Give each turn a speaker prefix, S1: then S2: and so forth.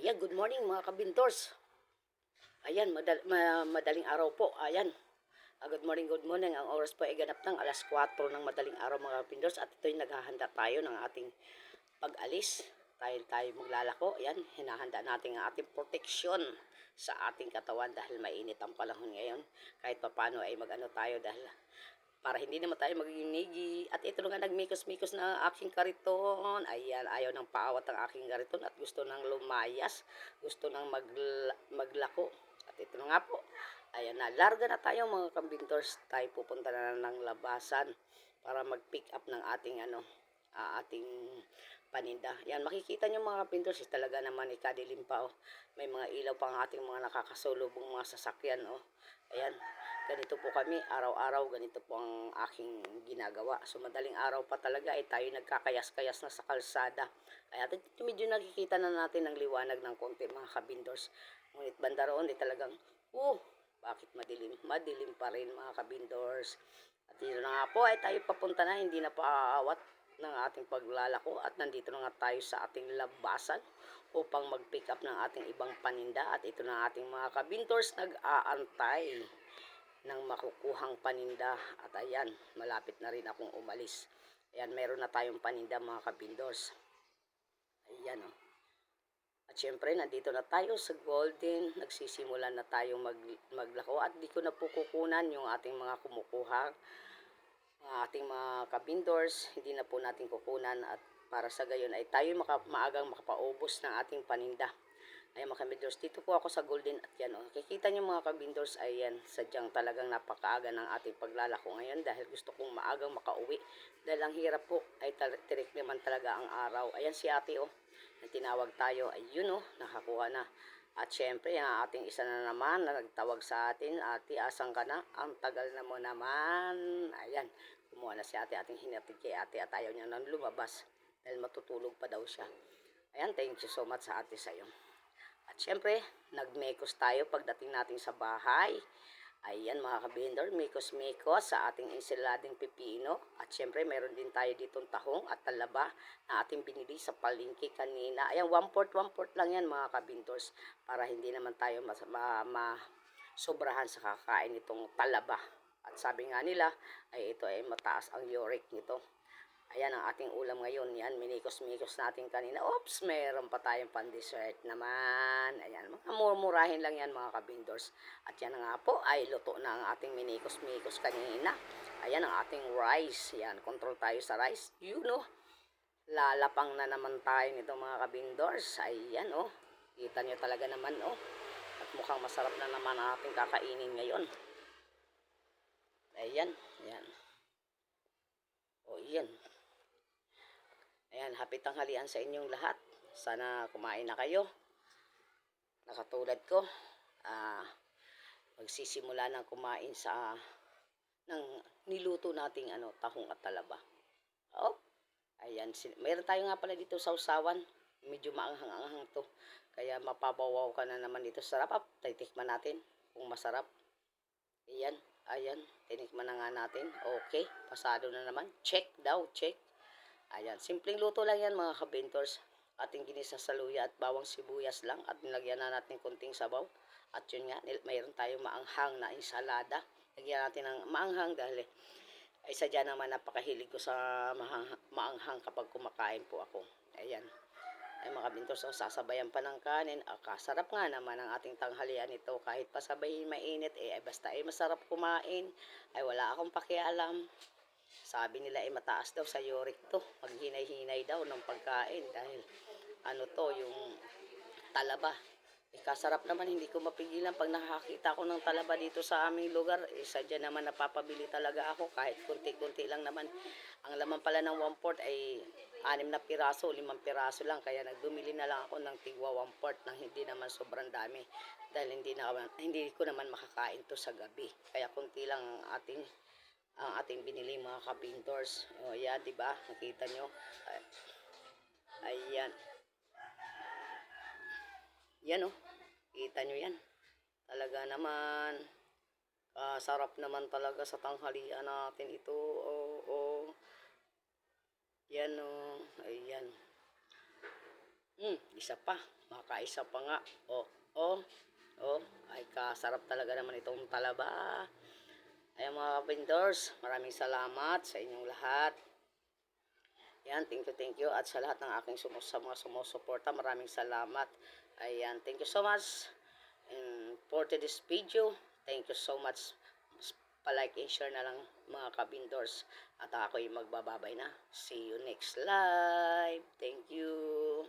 S1: Ayan, good morning mga kabintors. Ayan, madal ma- madaling araw po. Ayan. Ah, good morning, good morning. Ang oras po ay ganap ng alas 4 ng madaling araw mga kabintors at ito'y naghahanda tayo ng ating pag-alis. Tayo tayo maglalako. Ayan, hinahanda natin ang ating protection sa ating katawan dahil mainit ang panahon ngayon. Kahit papano ay magano tayo dahil para hindi naman tayo magiging nigi. At ito nga nagmikos-mikos na aking kariton. Ayan, ayaw ng paawat ang aking kariton at gusto nang lumayas. Gusto nang magla- maglako. At ito nga po. Ayan na, larga na tayo mga kambintors. Tayo pupunta na ng labasan para mag-pick up ng ating ano, ah, ating paninda. Yan, makikita nyo mga kambintors, is talaga naman ikadilim pa. Oh. May mga ilaw pa ang ating mga nakakasulubong mga sasakyan. Oh. Ayan, ganito po kami, araw-araw, ganito po ang aking ginagawa. So, madaling araw pa talaga, ay tayo nagkakayas-kayas na sa kalsada. Ay, at medyo nakikita na natin ang liwanag ng konti, mga kabindors. Ngunit banda roon, di talagang, uh, bakit madilim? Madilim pa rin, mga kabindors. At dito na nga po, ay tayo papunta na, hindi na paawat ng ating paglalako at nandito na nga tayo sa ating labasan upang mag-pick up ng ating ibang paninda at ito na ating mga kabintors nag-aantay ng makukuhang paninda at ayan, malapit na rin akong umalis. Ayan, meron na tayong paninda mga kabindors. Ayan oh. At syempre, nandito na tayo sa Golden. Nagsisimula na tayo mag, maglako. At di ko na po kukunan yung ating mga kumukuha. Ang ating mga kabindors. Hindi na po natin kukunan. At para sa gayon ay tayo maka, maagang makapaubos ng ating paninda. Ay mga kabindors, dito po ako sa Golden at yan. Oh. Kikita niyo mga kabindors, ayan, sadyang talagang napakaaga ng ating paglalako ngayon dahil gusto kong maagang makauwi. Dahil ang hirap po ay tirik naman talaga ang araw. Ayan si ate oh na tinawag tayo, ayun oh, nakakuha na. At syempre, ang ating isa na naman na nagtawag sa atin, ate, asan ka na? Ang tagal na mo naman. Ayan, kumuha na si ate, ating hinatid kay ate at ayaw niya nang lumabas dahil matutulog pa daw siya. Ayan, thank you so much sa ate sa'yo. At syempre, nagmekos tayo pagdating natin sa bahay. Ayan mga kabindor, mikos-mikos sa ating insilading pipino. At syempre, meron din tayo ditong tahong at talaba na ating binili sa palengke kanina. Ayan, one port, one port lang yan mga kabindors para hindi naman tayo mas, ma, ma, sobrahan sa kakain itong talaba. At sabi nga nila, ay ito ay mataas ang uric nito. Ayan ang ating ulam ngayon. Yan, minikos-mikos natin kanina. Oops, meron pa tayong pan-dessert naman. Ayan, mga murmurahin lang yan mga kabindors. At yan nga po, ay luto na ang ating minikos-mikos kanina. Ayan ang ating rice. Yan, control tayo sa rice. You know, lalapang na naman tayo nito mga kabindors. Ayan, oh. Kita nyo talaga naman, oh. At mukhang masarap na naman ang ating kakainin ngayon. Ayan, ayan. O, yan. Ayan, happy tanghalian sa inyong lahat. Sana kumain na kayo. Nakatulad ko, ah, magsisimula ng kumain sa ng niluto nating ano, tahong at talaba. Oh, ayan. Mayroon tayo nga pala dito sa usawan. Medyo maanghang-anghang to. Kaya mapapawaw ka na naman dito sa sarap. Ah, Titikman natin kung masarap. Ayan, ayan. Tinikman na nga natin. Okay, pasado na naman. Check daw, check. Ayan, simpleng luto lang yan mga kabintors. Ating ginisa sa luya at bawang sibuyas lang at nilagyan na natin konting sabaw. At yun nga, mayroon tayong maanghang na ensalada. Lagyan natin ng maanghang dahil eh, ay sadya naman napakahilig ko sa maanghang kapag kumakain po ako. Ayan. Ay mga kabintors, so, sasabayan pa ng kanin. Ah, kasarap nga naman ang ating tanghalian ito. Kahit pasabayin mainit, eh, ay basta ay masarap kumain. Ay wala akong pakialam. Sabi nila ay mataas daw sa uric to. Maghinay-hinay daw ng pagkain dahil ano to, yung talaba. Eh, kasarap naman, hindi ko mapigilan pag nakakita ko ng talaba dito sa aming lugar. Eh, sadya naman napapabili talaga ako kahit kunti-kunti lang naman. Ang laman pala ng one port ay anim na piraso, limang piraso lang. Kaya nagdumili na lang ako ng tigwa one port nang hindi naman sobrang dami. Dahil hindi, na, hindi ko naman makakain to sa gabi. Kaya kunti lang ang ating ang ating binili mga kapintors. O yan, di ba? Nakita nyo? Ay, ayan. Yan oh. Kita nyo yan. Talaga naman. ah, sarap naman talaga sa tanghalian natin ito. Oo. Oh, Yan oh. Ayan. Hmm, isa pa. Makaisa pa nga. Oh, oh, oh. Ay, kasarap talaga naman itong talaba. Ayan mga vendors, maraming salamat sa inyong lahat. Yan, thank you, thank you. At sa lahat ng aking sumus mga sumusuporta, maraming salamat. Ayan, thank you so much. And for today's video, thank you so much. Palike and share na lang mga kabindors. At ako'y magbababay na. See you next live. Thank you.